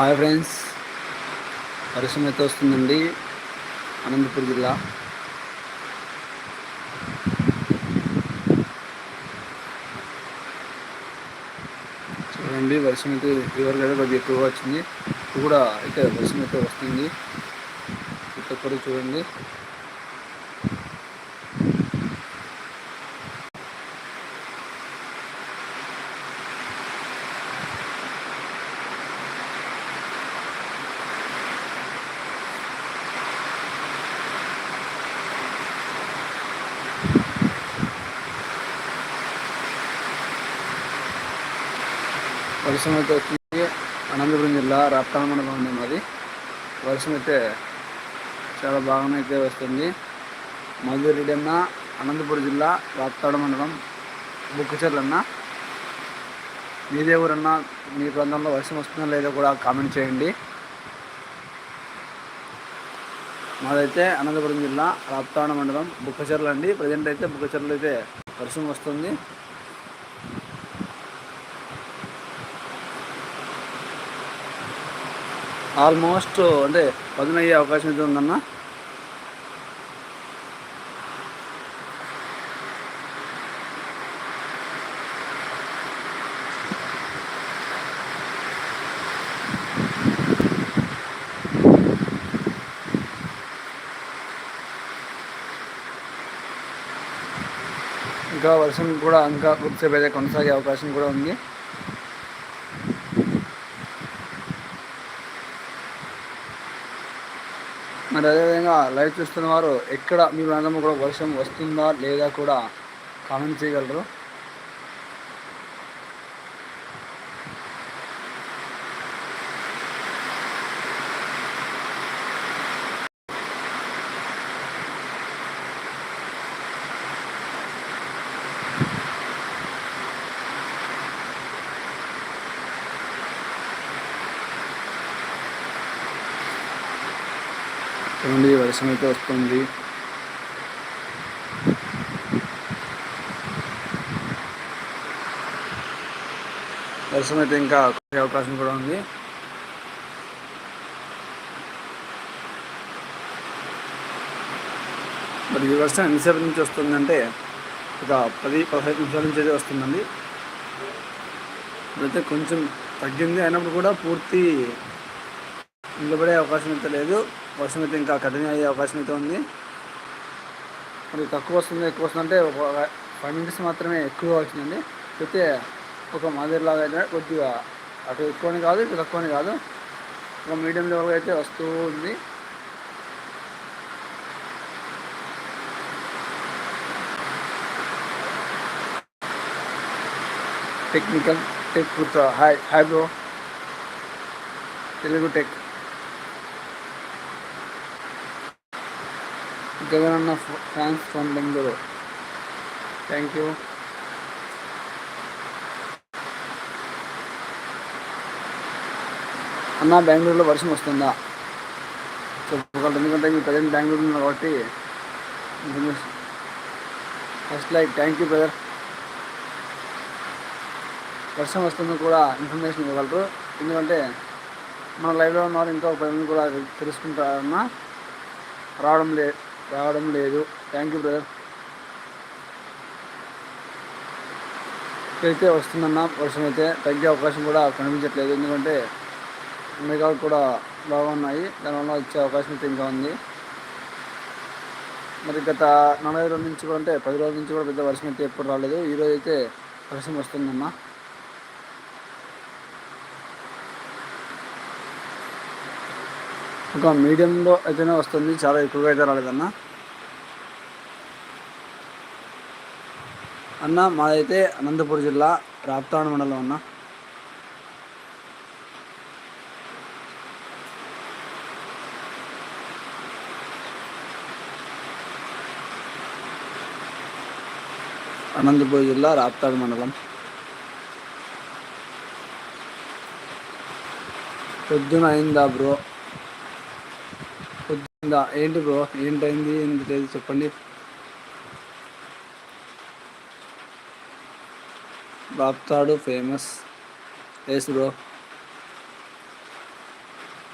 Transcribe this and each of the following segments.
Hi friends. వర్షం అయితే వస్తుందండి? అనంతపురం జిల్లా. చూడండి వర్షం అయితే రివర్ కూడా కొద్దిగా ఎక్కువగా వచ్చింది. ఇప్పుడు కూడా అయితే వర్షం అయితే వస్తుంది. ఇక్కడ కూడా చూడండి వర్షం అయితే వచ్చింది అనంతపురం జిల్లా రాప్తాన మండలం ఉంది మాది. వర్షం అయితే చాలా బాగానే అయితే వస్తుంది. మధురెడ్డి అన్న అనంతపురం జిల్లా రాప్తాడ మండలం బుక్కచెర్ల అన్న మీదే ఊరన్నా మీ ప్రాంతంలో వర్షం వస్తుందో లేదో కూడా కామెంట్ చేయండి. మాదైతే అనంతపురం జిల్లా రాప్తాడ మండలం బుక్కచెర్ల అండి. ప్రజెంట్ అయితే బుక్కచెర్ల అయితే వర్షం వస్తుంది. ఆల్మోస్ట్ అంటే పదునయ్యే అవకాశం అయితే ఉందన్న. ఇంకా వర్షం కూడా ఇంకా కొద్దిసేపు అయితే కొనసాగే అవకాశం కూడా ఉంది. మరి అదేవిధంగా లైవ్ చూస్తున్న వారు ఎక్కడ మీ ప్రాంతంలో కూడా వర్షం వస్తుందా లేదా కూడా కామెంట్ చేయగలరు చూడండి వర్షం అయితే వస్తుంది. వర్షం అయితే ఇంకా అవకాశం కూడా ఉంది. మరి ఈ వర్షం ఎంతసేపు నుంచి వస్తుందంటే ఒక పది పదహైదు నిమిషాల నుంచి అయితే వస్తుందండి. ఇప్పుడైతే కొంచెం తగ్గింది అయినప్పుడు కూడా పూర్తి నిలబడే అవకాశం అయితే లేదు. వర్షం అయితే ఇంకా కఠిన అయ్యే అవకాశం అయితే ఉంది. మరి తక్కువ వస్తుంది ఎక్కువ వస్తుంది అంటే ఒక ఫైవ్ మినిట్స్ మాత్రమే ఎక్కువ వచ్చిందండి. అయితే ఒక మాదిరిలాగా అయితే కొద్దిగా అటు ఎక్కువని కాదు ఇటు తక్కువని కాదు. ఒక మీడియం లెవెల్గా అయితే వస్తూ ఉంది. టెక్నికల్ టెక్ పుత్ర hi hi bro Telugu tech Jagan అన్న fans from Bengaluru thank you అన్న బెంగళూరులో వర్షం వస్తుందా? చెప్పగలరు? ఎందుకంటే మీ ప్రజెంట్ బెంగళూరు ఉన్నారు కాబట్టి first like thank you brother వర్షం వస్తుంది కూడా ఇన్ఫర్మేషన్ ఇవ్వగలరు. ఎందుకంటే మన లైవ్లో ఉన్నవారు ఇంకా ఒక కూడా తెలుసుకుంటారన్నా. రావడం లేదు రావడం లేదు. థ్యాంక్ యూ బ్రదర్ అయితే వస్తుందన్న వర్షం అయితే తగ్గే అవకాశం కూడా కనిపించట్లేదు. ఎందుకంటే మేఘాలు కూడా బాగున్నాయి దానివల్ల వచ్చే అవకాశం అయితే ఇంకా ఉంది. మరి గత నలభై రోజుల నుంచి కూడా అంటే పది రోజుల నుంచి కూడా పెద్ద వర్షం అయితే ఎప్పుడు రాలేదు. ఈరోజు అయితే వర్షం వస్తుందన్న. ఒక మీడియంలో అయితేనే వస్తుంది. చాలా ఎక్కువగా అయితే రాలేదన్న అన్న మాదైతే అనంతపురం జిల్లా రాప్తాడు మండలం అన్న. అనంతపురం జిల్లా రాప్తాడు మండలం. పొద్దున అయిందా బ్రో? పొద్దున ఏంటి బ్రో? ఏంటైంది? ఏంటి లేదు చెప్పండి. బాప్తాడు ఫేమస్. Yes bro?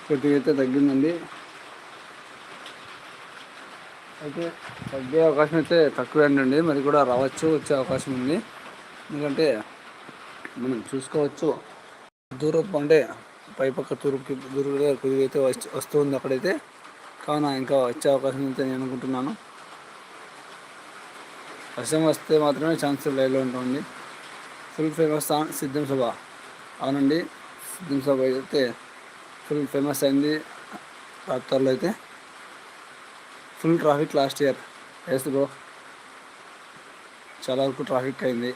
కొద్దిగా అయితే తగ్గిందండి. అయితే తగ్గే అవకాశం అయితే తక్కువే అండి మరి కూడా రావచ్చు వచ్చే అవకాశం ఉంది. ఎందుకంటే మనం చూసుకోవచ్చు. దూరపు అంటే పైపక్క తూర్పుకి దూరంగా కొద్దిగా అయితే వస్తుంది అక్కడైతే. కావున ఇంకా వచ్చే అవకాశం అయితే నేను అనుకుంటున్నాను. వర్షం వస్తే మాత్రమే ఛాన్స్ లైవ్లో ఉంటుంది. ఫుల్ ఫేమస్ సిద్ధం సభ. అవునండి సిద్ధం సభ అయితే ఫుల్ ఫేమస్ అయింది. రాప్తార్లో అయితే full traffic last year. Yes bro చాలా వరకు ట్రాఫిక్ అయింది.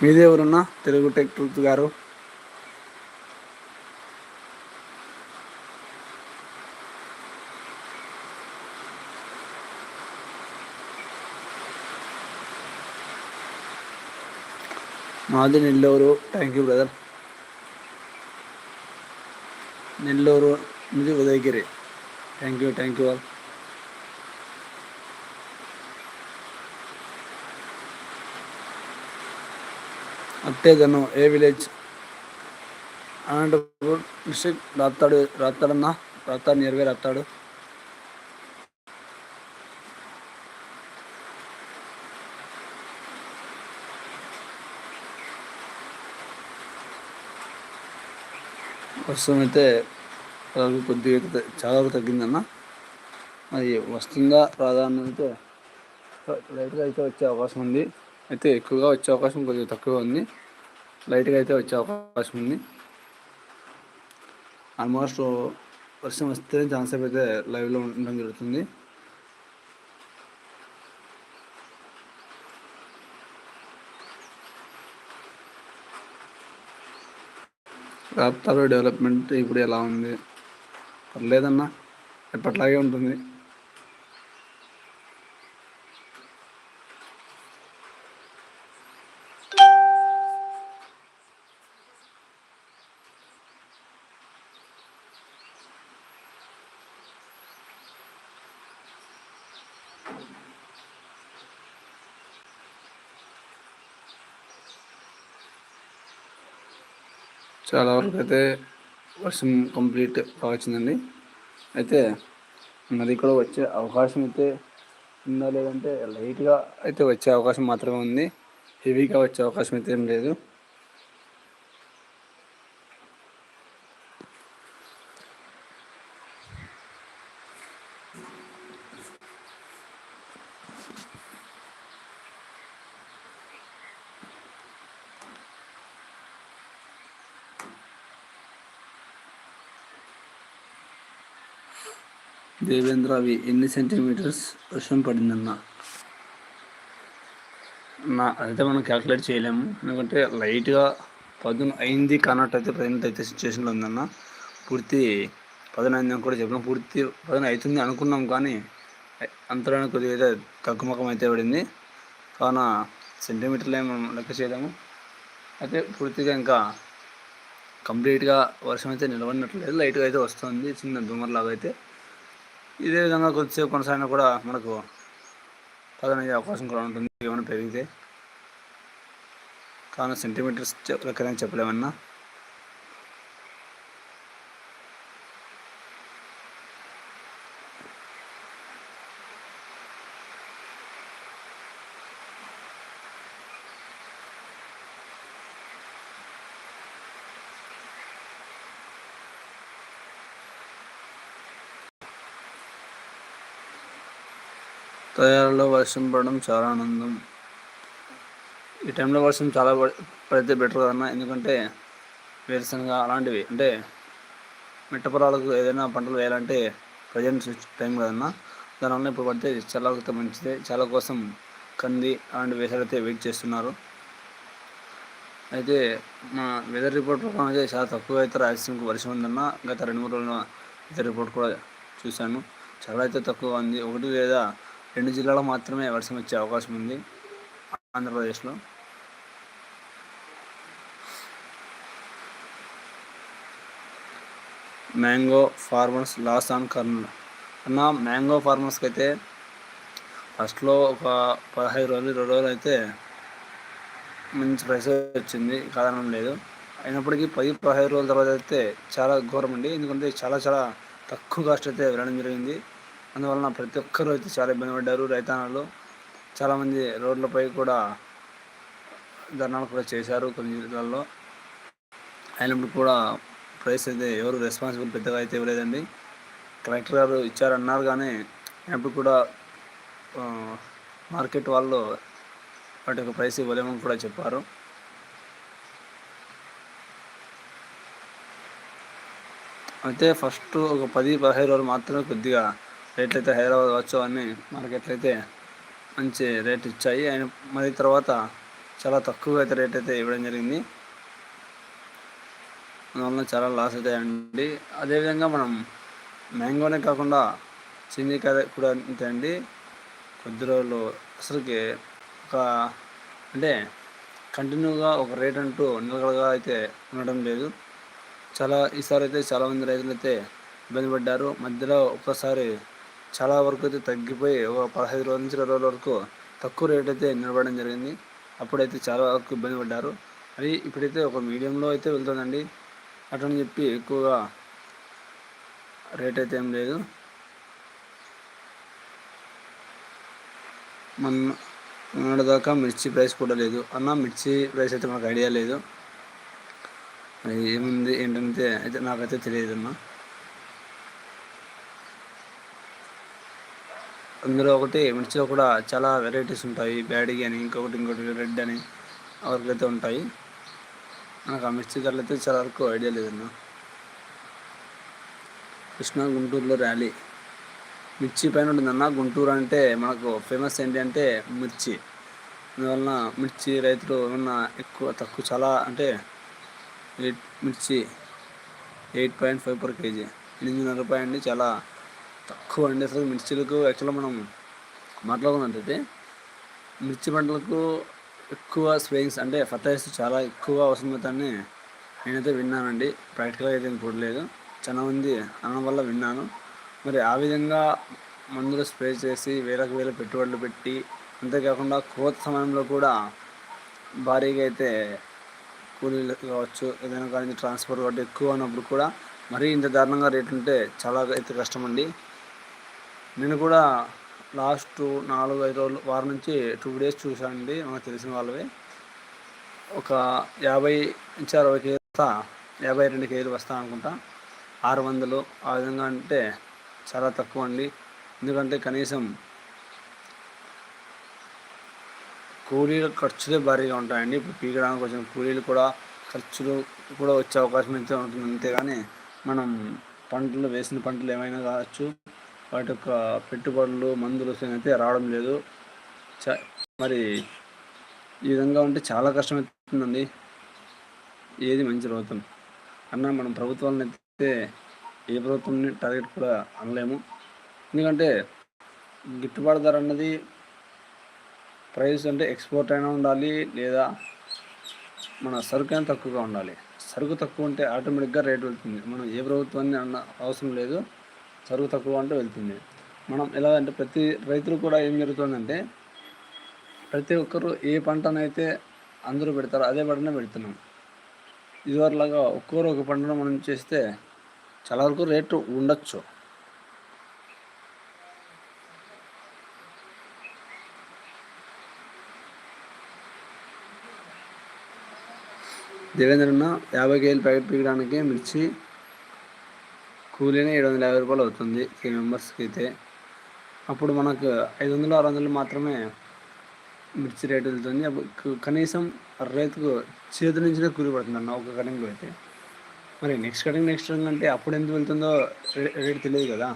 మీది ఎవరున్నా తెలుగు టెక్ ట్రూత్ గారు మాది Nellore thank you brother Nellore ఇది Udayagiri thank you thank you all అట్టేదను ఏ విలేజ్? అనంతపూర్ డిస్ట్రిక్ట్ రాస్తాడు రాస్తాడన్నా రాస్తాడు నియర్గా రాస్తాడు వర్షం అయితే కొద్దిగా చాలా తగ్గిందన్న. అది వస్తుందా రాదా అన్నది లైట్గా అయితే వచ్చే అవకాశం ఉంది. అయితే ఎక్కువగా వచ్చే అవకాశం కొద్దిగా తక్కువ ఉంది. లైట్గా అయితే వచ్చే అవకాశం ఉంది. ఆల్మోస్ట్ వర్షం వస్తే ఛాన్స్ అయితే లైవ్లో ఉండడం జరుగుతుంది. రాప్తాలో డెవలప్మెంట్ ఇప్పుడు ఎలా ఉంది? పర్లేదన్నా ఎప్పట్లాగే ఉంటుంది. చాలా వరకు అయితే వర్షం కంప్లీట్ వచ్చిందండి. అయితే మరి కూడా వచ్చే అవకాశం అయితే ఉందా లేదంటే లైట్గా అయితే వచ్చే అవకాశం మాత్రమే ఉంది. హెవీగా వచ్చే అవకాశం అయితే ఏం లేదు. దేవేంద్ర అవి ఎన్ని సెంటీమీటర్స్ వర్షం పడిందన్న? నా అయితే మనం క్యాల్కులేట్ చేయలేము. ఎందుకంటే లైట్గా పదును అయింది కానట్టు అయితే ప్రజెంట్ అయితే సిచ్యువేషన్లో ఉందన్న. పూర్తి పదును అని కూడా చెప్పిన పూర్తి పదును అవుతుంది అనుకున్నాం కానీ అంతలోనే కొద్దిగా అయితే తగ్గుముఖం అయితే పడింది. కావున సెంటీమీటర్లు మనం లెక్క చేయలేము. అయితే పూర్తిగా ఇంకా కంప్లీట్గా వర్షం అయితే నిలబడినట్లేదు లైట్గా అయితే వస్తుంది చిన్న దుమర్లాగా అయితే. ఇదే విధంగా కొద్దిసేపు కొనసాగినా కూడా మనకు పదనయ్యే అవకాశం కూడా ఉంటుంది ఏమైనా పెరిగితే. కానీ సెంటీమీటర్స్ లెక్కనే చెప్పలేమన్నా. తయారులో వర్షం పడడం చాలా ఆనందం. ఈ టైంలో వర్షం చాలా పడితే బెటర్ కదన్నా ఎందుకంటే వేరుశనగ అలాంటివి అంటే మిట్టపొలాలకు ఏదైనా పంటలు వేయాలంటే ప్రజెంట్ టైం కదన్నా దానివల్ల ఇప్పుడు పడితే చాలా మంచిదే. చాలా కోసం కంది అలాంటి వేసాలైతే వెయిట్ చేస్తున్నారు. అయితే మా వెదర్ రిపోర్ట్ ప్రకారం అయితే చాలా తక్కువ అయితే రాయలసీమకు వర్షం ఉందన్న గత రెండు మూడు రోజుల వెదర్ రిపోర్ట్ కూడా చూశాను. చాలా అయితే తక్కువ ఉంది. ఒకటి లేదా రెండు జిల్లాలో మాత్రమే వర్షం వచ్చే అవకాశం ఉంది. ఆంధ్రప్రదేశ్లో. Mango farmers loss on Kurnool. అన్న మ్యాంగో ఫార్మర్స్కి అయితే ఫస్ట్లో ఒక పదహైదు రోజులు ఇరవై రోజులు అయితే మంచి ప్రైస్ వచ్చింది. కారణం లేదు. అయినప్పటికీ పది పదహైదు రోజుల తర్వాత అయితే చాలా ఘోరం అండి. ఎందుకంటే చాలా చాలా తక్కువ కాస్ట్ అయితే వెళ్ళడం జరిగింది. అందువలన ప్రతి ఒక్కరూ అయితే చాలా ఇబ్బంది పడ్డారు. రైతాంగాలు చాలామంది రోడ్లపై కూడా ధర్నాలు కూడా చేశారు కొన్ని జిల్లాల్లో. అయినప్పుడు కూడా ప్రైస్ అయితే ఎవరు రెస్పాన్సిబుల్ పెద్దగా అయితే ఇవ్వలేదండి. కలెక్టర్ గారు ఇచ్చారన్నారు కానీ అయినప్పుడు కూడా మార్కెట్ వాళ్ళు వాటి యొక్క ప్రైస్ ఇవ్వలేమని కూడా చెప్పారు. అయితే ఫస్ట్ ఒక పది పదిహేను రోజులు మాత్రమే కొద్దిగా రేట్లు అయితే హైదరాబాద్ వచ్చు మార్కెట్లు అయితే మంచి రేట్ ఇచ్చాయి. ఆయన మరి తర్వాత చాలా తక్కువ అయితే రేట్ అయితే ఇవ్వడం జరిగింది. అందువలన చాలా లాస్ అవుతాయండి అదేవిధంగా మనం మ్యాంగోనే కాకుండా చిందికాయ కూడా అంతే అండి. కొద్ది రోజులు అసలుకి ఒక అంటే కంటిన్యూగా ఒక రేట్ అంటూ నిలకడగా అయితే ఉండడం లేదు. చాలా ఈసారి అయితే చాలామంది రైతులు అయితే ఇబ్బంది పడ్డారు. మధ్యలో ఒక్కసారి చాలా వరకు అయితే తగ్గిపోయి ఒక పదహైదు రోజుల నుంచి ఇరవై రోజుల వరకు తక్కువ రేట్ అయితే నిలబడడం జరిగింది. అప్పుడైతే చాలా వరకు ఇబ్బంది పడ్డారు. అది ఇప్పుడైతే ఒక మీడియంలో అయితే వెళ్తుందండి. అటని చెప్పి ఎక్కువగా రేట్ అయితే ఏం లేదు. మన దాకా మిర్చి ప్రైస్ కూడా లేదు. అన్న మిర్చి ప్రైస్ అయితే మనకు ఐడియా లేదు. ఏముంది ఏంటంటే అయితే నాకైతే తెలియదు అన్న అందులో ఒకటి మిర్చిలో కూడా చాలా వెరైటీస్ ఉంటాయి. బ్యాడీ అని ఇంకొకటి ఇంకొకటి రెడ్ అని అయితే ఉంటాయి. నాకు ఆ మిర్చి కర్రలు అయితే చాలా వరకు ఐడియా లేదన్నా. కృష్ణా గుంటూరులో ర్యాలీ. మిర్చి పైన ఉంటుందన్న గుంటూరు అంటే మనకు ఫేమస్ ఏంటి అంటే మిర్చి. అందువలన మిర్చి రైతులు ఏమన్నా ఎక్కువ తక్కువ చాలా అంటే ఎయిట్ మిర్చి eight point five per kg. ఎనిమిదిన్నర రూపాయలు అండి చాలా తక్కువ అండి. అసలు మిర్చీలకు యాక్చువల్గా మనం మాట్లాడుకున్నట్టయితే మిర్చి పంటలకు ఎక్కువ స్ప్రేయింగ్స్ అంటే ఫర్టైజర్స్ చాలా ఎక్కువ అవసరమవుతాయని నేనైతే విన్నానండి. ప్రాక్టికల్గా అయితే చూడలేదు. చాలా మంది అనడం వల్ల విన్నాను. మరి ఆ విధంగా మందులు స్ప్రే చేసి వేలకు వేల పెట్టుబడులు పెట్టి అంతేకాకుండా కోత సమయంలో కూడా భారీగా అయితే కూలీలు కావచ్చు ఏదైనా కానీ ట్రాన్స్పోర్ట్ కాబట్టి ఎక్కువ ఉన్నప్పుడు కూడా మరీ ఇంత దారుణంగా రేట్ ఉంటే చాలా అయితే కష్టం అండి నేను కూడా లాస్ట్ నాలుగు ఐదు రోజులు వారం నుంచి టూ డేస్ చూశానండి మనకు తెలిసిన వాళ్ళవి. ఒక యాభై నుంచి అరవై కేజీ వస్తా యాభై రెండు కేజీలు వస్తా అనుకుంటా. ఆరు వందలు ఆ విధంగా అంటే చాలా తక్కువ అండి. ఎందుకంటే కనీసం కూలీల ఖర్చులే భారీగా ఉంటాయండి. ఇప్పుడు పీకడానికి వచ్చిన కూలీలు కూడా ఖర్చులు కూడా వచ్చే అవకాశం అయితే ఉంటుంది. అంతేగాని మనం పంటలు వేసిన పంటలు ఏమైనా కావచ్చు వాటి యొక్క పెట్టుబడులు మందులు అయితే రావడం లేదు. చ మరి ఈ విధంగా ఉంటే చాలా కష్టమవుతుందండి ఏది మంచి ప్రభుత్వం. అన్న మనం ప్రభుత్వాలను అయితే ఏ ప్రభుత్వం టార్గెట్ కూడా అనలేము. ఎందుకంటే గిట్టుబాటు ధర అన్నది ప్రైస్ అంటే ఎక్స్పోర్ట్ అయినా ఉండాలి లేదా మన సరుకు అయినా తక్కువగా ఉండాలి. సరుకు తక్కువ ఉంటే ఆటోమేటిక్గా రేట్ వెళ్తుంది. మనం ఏ ప్రభుత్వాన్ని అన్న అవసరం లేదు. చదువు తక్కువ అంటే వెళ్తుంది. మనం ఎలా అంటే ప్రతి రైతులు కూడా ఏం జరుగుతుందంటే ప్రతి ఒక్కరు ఏ పంటనైతే అందరూ పెడతారో అదే పంటనే పెడుతున్నాం. ఇదివరలాగా ఒక్కొరు ఒక పంటను మనం చేస్తే చాలా వరకు రేటు ఉండొచ్చు. దేవేంద్రన్న యాభై కేజీలు ప్యాకెట్ పీకడానికి మిర్చి కూలీనే ఏడు వందల యాభై రూపాయలు అవుతుంది త్రీ మెంబర్స్కి అయితే. అప్పుడు మనకు ఐదు వందలు ఆరు వందలు మాత్రమే మిర్చి రేటు వెళ్తుంది. అప్పుడు కనీసం రైతుకు చేతి నుంచినే కూలి పడుతుంది అన్న ఒక కటింగ్లో అయితే. మరి నెక్స్ట్ కటింగ్ నెక్స్ట్ కటింగ్ అంటే అప్పుడు ఎంత వెళ్తుందో రేట్ తెలియదు కదా.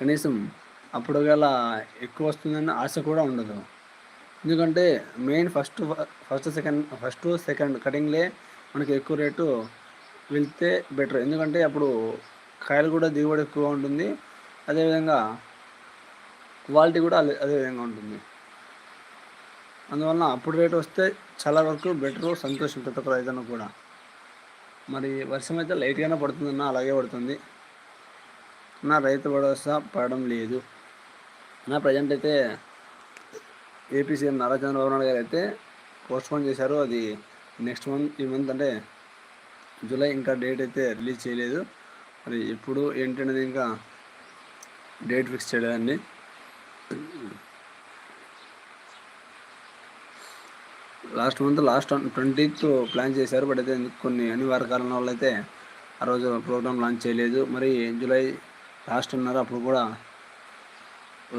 కనీసం అప్పుడు గల ఎక్కువ వస్తుందన్న ఆశ కూడా ఉండదు. ఎందుకంటే main first first second first second కటింగ్లే మనకి ఎక్కువ రేటు వెళ్తే బెటర్ ఎందుకంటే అప్పుడు కాయలు కూడా దిగుబడి ఎక్కువ ఉంటుంది. అదేవిధంగా క్వాలిటీ కూడా అదే అదే విధంగా ఉంటుంది. అందువలన అప్పుడు రేట్ వస్తే చాలా వరకు బెటర్ సంతోషం ప్రతి ఒక్క రైతన్న కూడా. మరి వర్షం అయితే లైట్గానే పడుతుందన్న అలాగే పడుతుంది. నా రైతు భరోసా పడడం లేదు. నా ప్రజెంట్ అయితే ఏపీ సీఎం నారా చంద్రబాబు నాయుడు గారు అయితే పోస్ట్పోన్ చేశారు. అది నెక్స్ట్ మంత్ ఈ మంత్ అంటే జూలై ఇంకా డేట్ అయితే రిలీజ్ చేయలేదు. మరి ఎప్పుడు ఏంటనేది ఇంకా డేట్ ఫిక్స్ చేయలేదండి. Last month last twentieth plan చేశారు. బట్ అయితే కొన్ని అనివార్య కారణాల వల్ల అయితే ఆ రోజు ప్రోగ్రామ్ లాంచ్ చేయలేదు. మరి జూలై లాస్ట్ ఉన్నారు అప్పుడు కూడా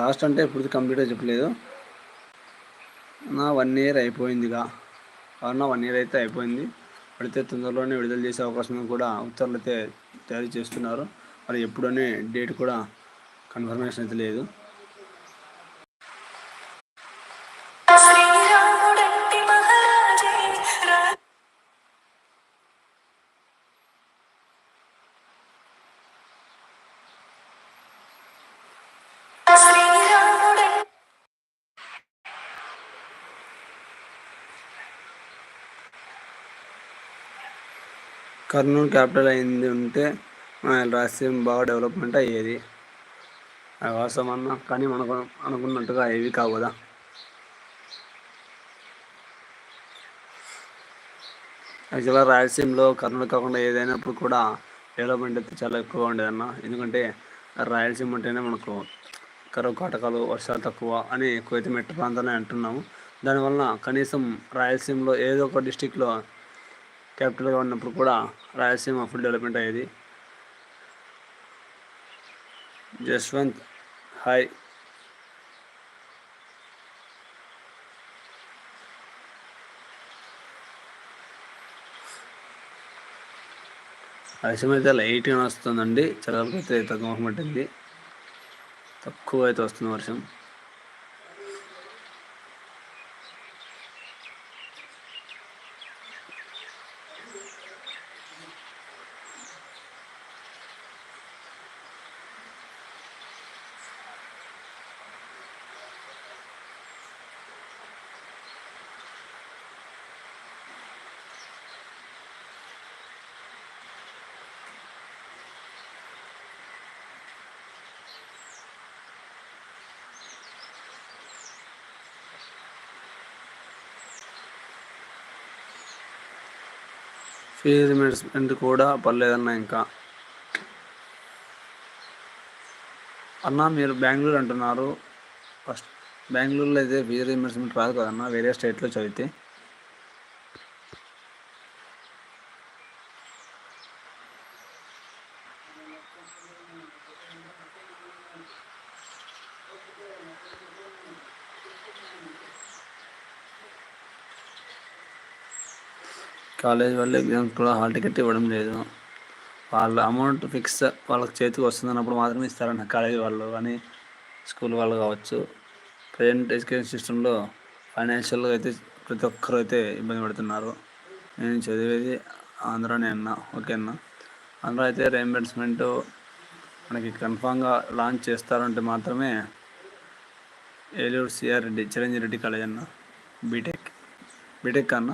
లాస్ట్ అంటే ఇప్పుడు కంప్లీట్గా చెప్పలేదు. నా వన్ ఇయర్ అయిపోయిందిగా. అవునా వన్ ఇయర్ అయితే అయిపోయింది. పడితే తొందరలోనే విడుదల చేసే అవకాశం కూడా ఉత్తర్వులు అయితే తయారు చేస్తున్నారు. మరి ఎప్పుడనే డేట్ కూడా కన్ఫర్మేషన్ అయితే లేదు. కర్నూలు క్యాపిటల్ అయింది ఉంటే మన రాష్ట్రం బాగా డెవలప్మెంట్ అయ్యేది. అది వాస్తవం అన్న కానీ మనకు అనుకున్నట్టుగా ఏవి కావు కదా యాక్చువల్గా రాయలసీమలో కర్నూలు కాకుండా ఏదైనప్పుడు కూడా డెవలప్మెంట్ అయితే చాలా ఎక్కువగా ఉండేదన్న. ఎందుకంటే రాయలసీమ అంటేనే మనకు కరువు కాటకాలు వర్షాలు తక్కువ అని ఎక్కువైతే మెట్ట ప్రాంతాన్ని అంటున్నాము. దానివల్ల కనీసం రాయలసీమలో ఏదో ఒక డిస్టిక్లో క్యాపిటల్గా ఉన్నప్పుడు కూడా రాయలసీమ ఫుల్ డెవలప్మెంట్ అయ్యేది. జస్వంత్ హాయ్ రాయలసీమ అయితే లైట్గా వస్తుందండి. చదవలకి అయితే తక్కువ పట్టింది. తక్కువ అయితే వస్తుంది వర్షం. ఫీజు మేనేజ్మెంట్ కూడా పర్లేదన్న ఇంకా. అన్న మీరు బెంగళూరు అంటున్నారు. ఫస్ట్ బెంగళూరులో అయితే ఫీజు రిమెంబర్స్మెంట్ రాదు కదన్న వేరే స్టేట్లో చదివితే. కాలేజ్ వాళ్ళు ఎగ్జామ్స్ కూడా హాల్ టికెట్ ఇవ్వడం లేదు. వాళ్ళ అమౌంట్ ఫిక్స్ వాళ్ళకి చేతికి వస్తుందన్నప్పుడు మాత్రమే ఇస్తారన్న కాలేజ్ వాళ్ళు కానీ స్కూల్ వాళ్ళు కావచ్చు. ప్రజెంట్ ఎడ్యుకేషన్ సిస్టంలో ఫైనాన్షియల్గా అయితే ప్రతి ఒక్కరు అయితే ఇబ్బంది పడుతున్నారు. నేను చదివేది ఆంధ్రానే అన్న ఓకే అన్న. ఆంధ్ర అయితే రీఎంబర్స్మెంట్ మనకి కన్ఫామ్గా లాంచ్ చేస్తారంటే మాత్రమే ఏలూరు సిఆర్ రెడ్డి చిరంజీవి రెడ్డి కాలేజ్ అన్న. బీటెక్ బీటెక్ అన్న.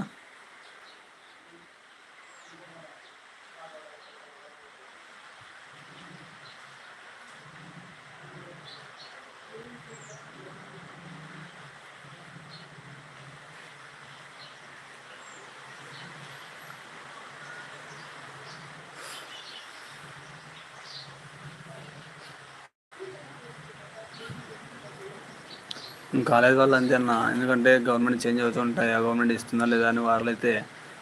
కాలేజ్ వాళ్ళు అంతే అన్న. ఎందుకంటే గవర్నమెంట్ చేంజ్ అవుతూ ఉంటాయి. ఆ గవర్నమెంట్ ఇస్తుందా లేదా అని వాళ్ళు అయితే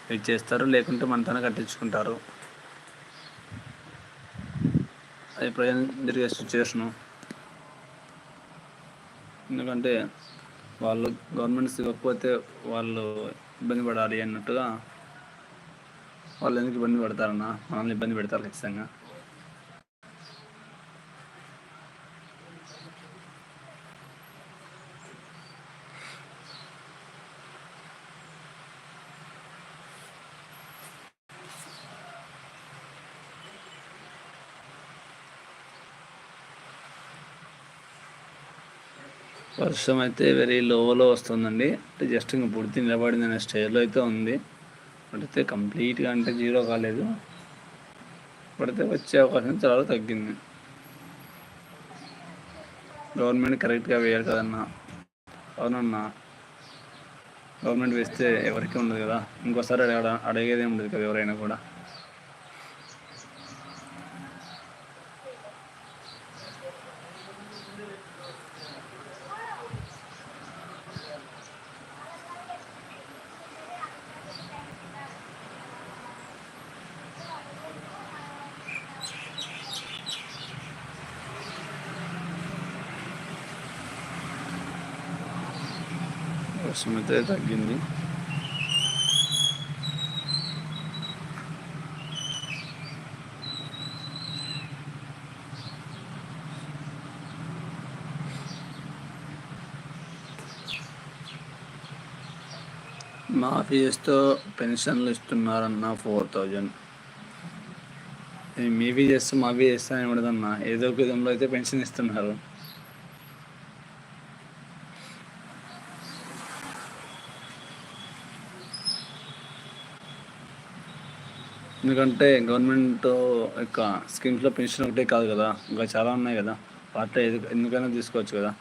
వెయిట్ చేస్తారు. లేకుంటే మనతోనే కట్టించుకుంటారు. అది ప్రజెంట్ జరిగే సిచ్యువేషను ఎందుకంటే వాళ్ళు గవర్నమెంట్స్ ఇవ్వకపోతే వాళ్ళు ఇబ్బంది పడాలి అన్నట్టుగా వాళ్ళు ఎందుకు ఇబ్బంది పడతారన్న? మనల్ని ఇబ్బంది పెడతారు ఖచ్చితంగా. వర్షం అయితే వెరీ లోలో వస్తుందండి. అంటే జస్ట్ ఇంకా పుడితే నిలబడింది అనే స్టేజ్లో అయితే ఉంది. పడితే కంప్లీట్గా అంటే జీరో కాలేదు. పడితే వచ్చే అవకాశం చాలా తగ్గింది. గవర్నమెంట్ కరెక్ట్గా వేయాలి కదన్నా. అవునన్నా. గవర్నమెంట్ వేస్తే ఎవరికి ఉండదు కదా. ఇంకోసారి అడగ అడిగేదే ఉండదు కదా ఎవరైనా కూడా వర్షం అయితే తగ్గింది. మాఫీ చేస్తూ పెన్షన్లు ఇస్తున్నారన్న ఫోర్ థౌజండ్. మీవి చేస్తే మాఫీ చేస్తా అని ఏదో ఒక విధంలో అయితే పెన్షన్ ఇస్తున్నారు. ఎందుకంటే గవర్నమెంట్ యొక్క స్కీమ్స్లో పెన్షన్ ఒకటే కాదు కదా ఇంకా చాలా ఉన్నాయి కదా. పార్ట్ ఏది- ఎందుకైనా తీసుకోవచ్చు కదా.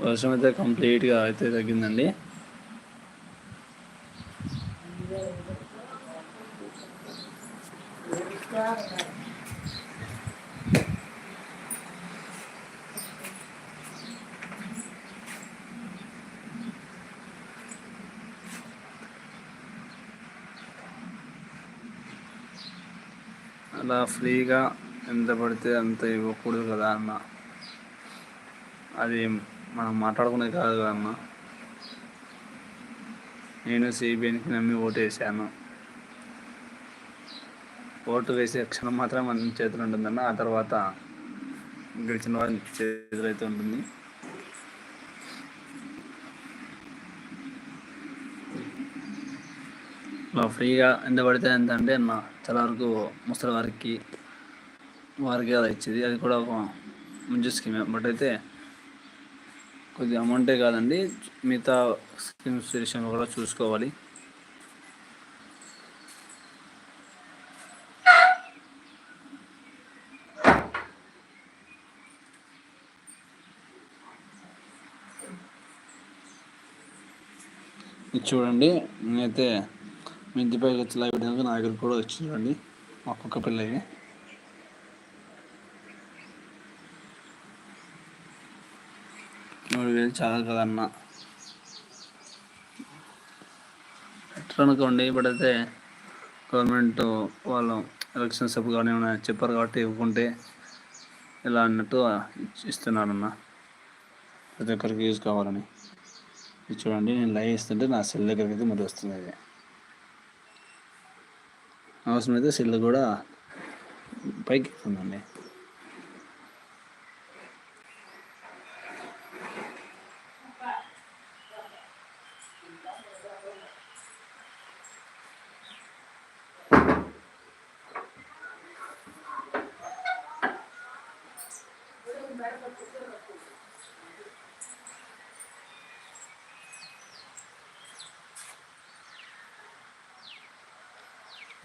వర్షం అయితే కంప్లీట్గా అయితే తగ్గిందండి. అలా ఫ్రీగా ఎంత పడితే అంత ఇవ్వకూడదు కదా అన్న. అది మనం మాట్లాడుకునేది కాదు కదా అన్న. నేను సిబిఐకి నమ్మి ఓటు వేసాను. ఓటు వేసే క్షణం మాత్రం మన చేతులు ఉంటుందన్న. ఆ తర్వాత గెలిచిన వారి చేతులు అయితే ఉంటుంది. ఇలా ఫ్రీగా ఎంత పడితే ఎంత అంటే అన్న చాలా వరకు ముసలి వారికి వారికి అలా ఇచ్చేది. అది కూడా ఒక మంచి స్కీమే. బట్ అయితే కొద్దిగా అమౌంటే కాదండి. మిగతా స్కీమ్స్ విషయంలో కూడా చూసుకోవాలి. చూడండి. నేనైతే మిద్దిపై వచ్చి లైవ్ పెట్టినందుకు నా దగ్గర కూడా వచ్చి చూడండి. మా కుక్క పిల్లకి మూడు వేలు చాలా కదన్న. ఎట్లా అనుకోండి ఇప్పుడైతే గవర్నమెంట్ వాళ్ళు ఎలక్షన్స్ అప్పుడు కానీ ఏమైనా చెప్పారు కాబట్టి ఇవ్వకుంటే ఇలా అన్నట్టు ఇస్తున్నారన్న. ప్రతి ఒక్కరికి యూజ్ కావాలని. చూడండి నేను లైవ్ ఇస్తుంటే నా సెల్ దగ్గరికి అయితే మరి వస్తుంది అది. అవసరమైతే సెల్ కూడా పైకి ఎక్కుతుందండి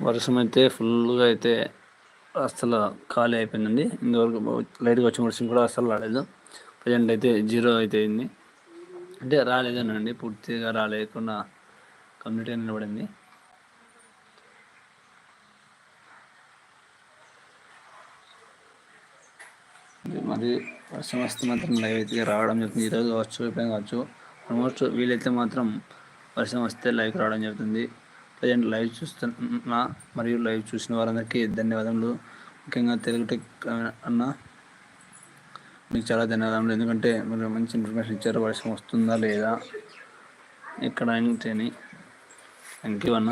వర్షం అయితే ఫుల్గా అయితే అసలు ఖాళీ అయిపోయిందండి. ఇంతవరకు లైట్గా వచ్చిన వర్షం కూడా అసలు రాలేదు. ప్రజెంట్ అయితే జీరో అయితే అయింది. అంటే రాలేదనండి. పూర్తిగా రాలేకుండా కంప్లీట్గా నిలబడింది. మరి వర్షం వస్తే మాత్రం లైవ్ అయితే రావడం జరుగుతుంది. ఈరోజు కావచ్చు రేపు కావచ్చు. ఆల్మోస్ట్ వీలైతే మాత్రం వర్షం వస్తే లైవ్ రావడం జరుగుతుంది. ప్రజెంట్ లైవ్ చూస్తున్న మరియు లైవ్ చూసిన వారందరికీ ధన్యవాదములు. ముఖ్యంగా తెలుగు టెక్ అన్న మీకు చాలా ధన్యవాదములు. ఎందుకంటే మీరు మంచి ఇన్ఫర్మేషన్ ఇచ్చారు వర్షం వస్తుందా లేదా? ఇక్కడ ఏంటని థ్యాంక్ యూ అన్న.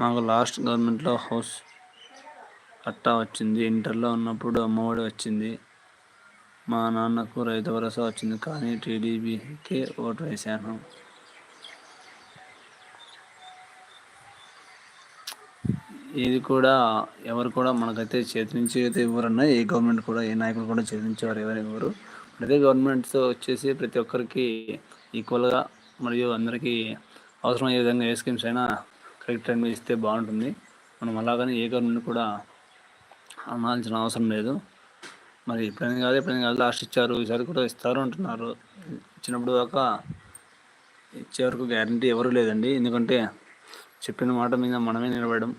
మాకు లాస్ట్ గవర్నమెంట్లో హౌస్ అట్టా వచ్చింది. ఇంటర్లో ఉన్నప్పుడు అమ్మఒడి వచ్చింది. మా నాన్నకు రైతు భరోసా వచ్చింది కానీ టీడీపీకి ఓటు వేశాను ఇది కూడా ఎవరు కూడా మనకైతే చేతి నుంచి అయితే ఇవ్వరన్నా ఏ గవర్నమెంట్ కూడా ఏ నాయకులు కూడా చేతి నుంచి వారు ఎవరు ఇవ్వరు. ప్రతి గవర్నమెంట్స్ వచ్చేసి ప్రతి ఒక్కరికి ఈక్వల్గా మరియు అందరికీ అవసరమయ్యే విధంగా ఏ స్కీమ్స్ అయినా కరెక్ట్ టైంలో ఇస్తే బాగుంటుంది. మనం అలాగని ఏ గవర్నమెంట్ కూడా అనాల్సిన అవసరం లేదు. మరి ఎప్పుడైనా కాదు ఎప్పుడైనా కాదు. లాస్ట్ ఇచ్చారు ఈసారి కూడా ఇస్తారు అంటున్నారు. ఇచ్చినప్పుడు దాకా ఇచ్చే వరకు గ్యారంటీ ఎవరు లేదండి. ఎందుకంటే చెప్పిన మాట మీద మనమే నిలబడడం.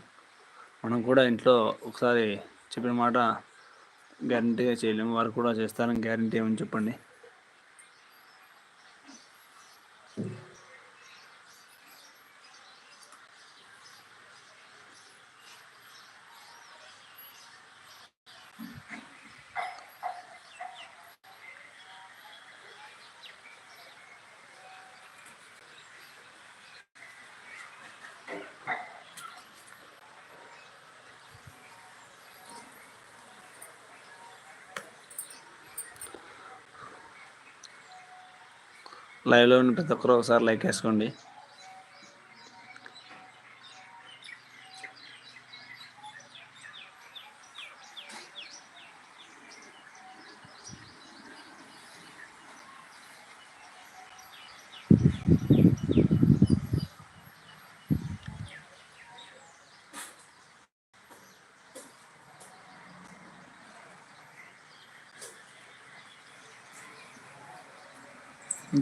మనం కూడా ఇంట్లో ఒకసారి చెప్పిన మాట గ్యారంటీగా చేయలేము. వారు కూడా చేస్తారని గ్యారంటీ ఏమని చెప్పండి? లైవ్లో ఉన్న ప్రతి ఒక్కరు ఒకసారి లైక్ వేసుకోండి.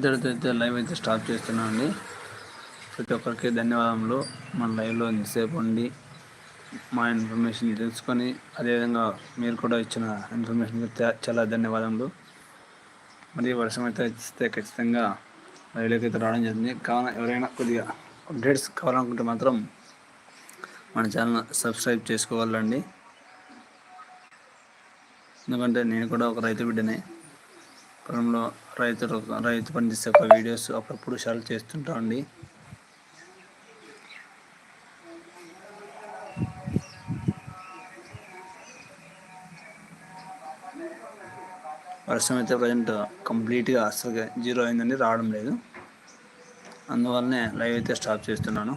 ఇంతటితో అయితే లైవ్ అయితే స్టాప్ చేస్తున్నాం అండి ప్రతి ఒక్కరికి ధన్యవాదములు. మన లైవ్లో ఇంతసేపు ఉండి మా ఇన్ఫర్మేషన్ తెలుసుకొని అదేవిధంగా మీరు కూడా ఇచ్చిన ఇన్ఫర్మేషన్ చాలా ధన్యవాదములు. మరి వర్షం అయితే ఇస్తే ఖచ్చితంగా లైవ్లోకి అయితే రావడం జరిగింది కావున ఎవరైనా కొద్దిగా అప్డేట్స్ కావాలనుకుంటే మాత్రం మన ఛానల్ సబ్స్క్రైబ్ చేసుకోవాలండి ఎందుకంటే నేను కూడా ఒక రైతు బిడ్డనే. పొలంలో రైతు రైతు పనిచేసే ఒక వీడియోస్ అప్పుడప్పుడు షేర్ చేస్తుంటాం అండి వర్షం అయితే ప్రజెంట్ కంప్లీట్గా అసలు జీరో అయిందండి రావడం లేదు. అందువల్లనే లైవ్ అయితే స్టాప్ చేస్తున్నాను.